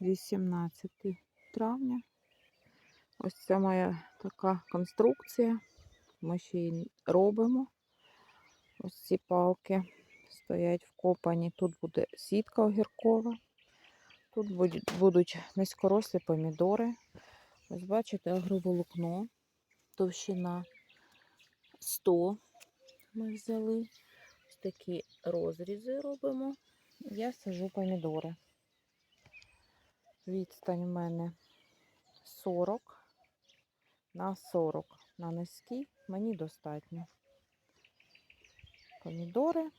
18 травня. Ось це моя така конструкція. Ми ще її робимо. Ось ці палки стоять вкопані. Тут буде сітка огіркова. Тут будуть, низькорослі помідори. Ось бачите, агроволокно. Товщина 100 ми взяли. Ось такі розрізи робимо. Я сажу помідори. Відстань в мене 40 на 40 на низький мені достатньо. Помідори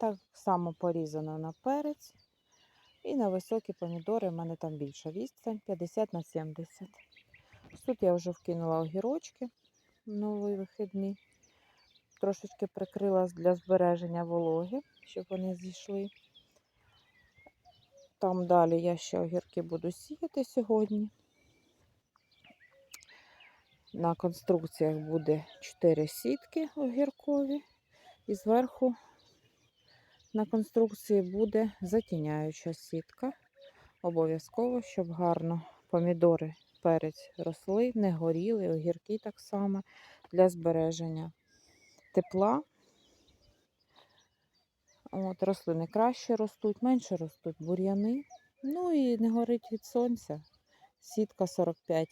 так само порізано на перець. І на високі помідори в мене там більша відстань 50 на 70. Тут я вже вкинула огірочки новий вихідний. Трошечки прикрила для збереження вологи, щоб вони зійшли. Там далі я ще огірки буду сіяти сьогодні. На конструкціях буде 4 сітки огіркові. І зверху на конструкції буде затіняюча сітка. Обов'язково, щоб гарно помідори, перець росли, не горіли, огірки так само для збереження тепла. От, рослини краще ростуть, менше ростуть бур'яни. Ну і не горить від сонця. Сітка 45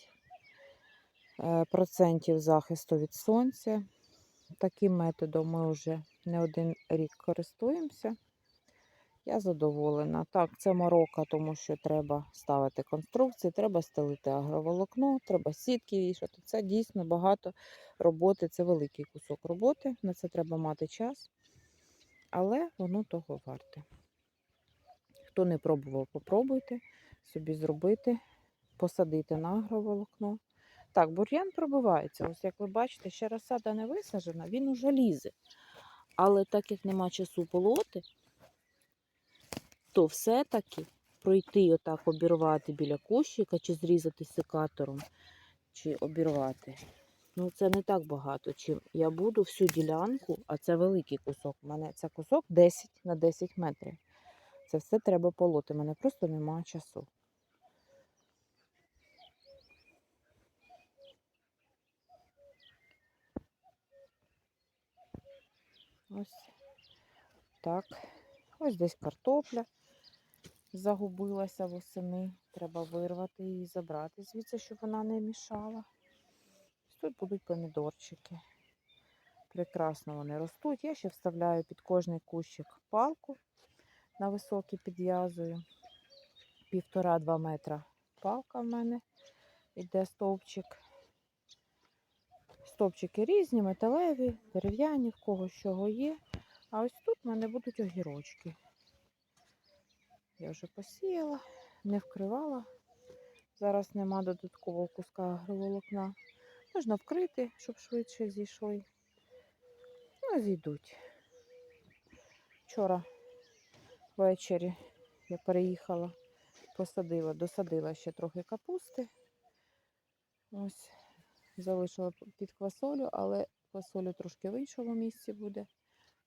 е, процентів захисту від сонця. Таким методом ми вже не один рік користуємося. Я задоволена. Так, це морока, тому що треба ставити конструкції, треба стелити агроволокно, треба сітки вішати. Це дійсно багато роботи, це великий кусок роботи. На це треба мати час, але воно того варте. Хто не пробував, попробуйте собі зробити, посадити на агроволокно. Так, бур'ян пробивається. Ось як ви бачите, ще розсада не висаджена, він уже лізе. Але так як нема часу полоти, то все-таки пройти отак, обірвати біля кущика, чи зрізати секатором, чи обірвати. Ну, це не так багато. Чим я буду всю ділянку, а це великий кусок. У мене це кусок 10 на 10 метрів. Це все треба полоти. У мене просто немає часу. Ось так. Ось десь картопля загубилася восени. Треба вирвати її, забрати звідси, щоб вона не мішала. Тут будуть помідорчики. Прекрасно вони ростуть. Я ще вставляю під кожний кущик палку на високий підв'язую. Півтора-два метра палка в мене йде стовпчик. Стовпчики різні, металеві, дерев'яні, в кого чого є. А ось тут в мене будуть огірочки. Я вже посіяла, не вкривала. Зараз нема додаткового куска агроволокна. Можна вкрити, щоб швидше зійшли. Ну, зійдуть. Вчора ввечері я переїхала, посадила, досадила ще трохи капусти. Ось, залишила під квасолю, але квасолю трошки в іншому місці буде.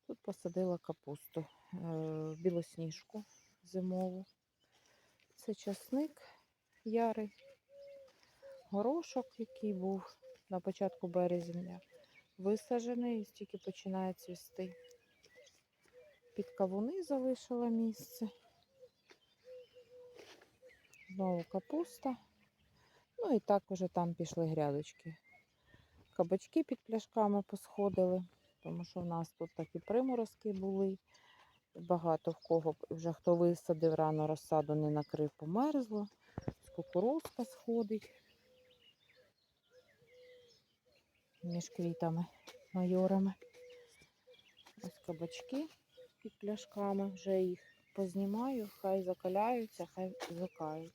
Тут посадила капусту, е, білосніжку зимову. Це часник ярий, горошок, який був на початку березня, висаджений і тільки починає цвісти. Під кавуни залишила місце. Знову капуста. Ну і так уже там пішли грядочки. Кабачки під пляшками посходили, тому що в нас тут такі приморозки були. Багато в кого вже хто висадив рано розсаду, не накрив, померзло. Кукурузка сходить між квітами, майорами. Ось кабачки під пляшками, вже їх познімаю, хай закаляються, хай звикають.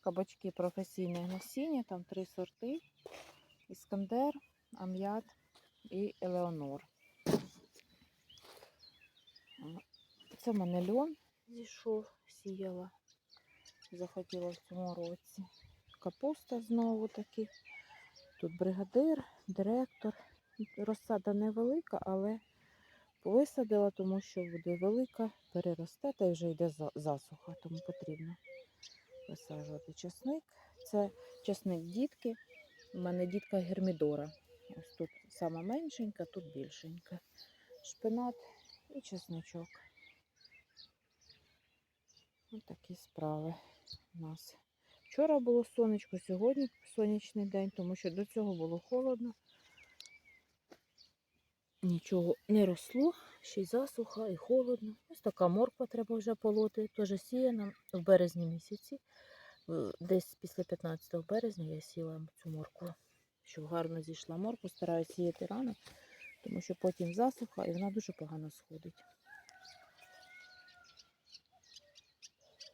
Кабачки професійне насіння, там три сорти. Іскандер, Ам'ят і Елеонор. Це в мене льон зійшов, сіяла. Захотіла в цьому році. Капуста знову таки. Тут бригадир, директор. Розсада невелика, але висадила, тому що буде велика, переросте та й вже йде засуха, тому потрібно висаджувати часник. Це часник дітки. У мене дітка гермідора. Ось тут сама меншенька, тут більшенька. Шпинат і чесночок. Ось такі справи у нас. Вчора було сонечко, сьогодні сонячний день, тому що до цього було холодно. Нічого не росло, ще й засуха, і холодно. Ось така морква треба вже полоти. Теж сіяна в березні місяці. Десь після 15 березня я сіла цю моркву, щоб гарно зійшла морква. Стараюся сіяти рано, тому що потім засуха і вона дуже погано сходить.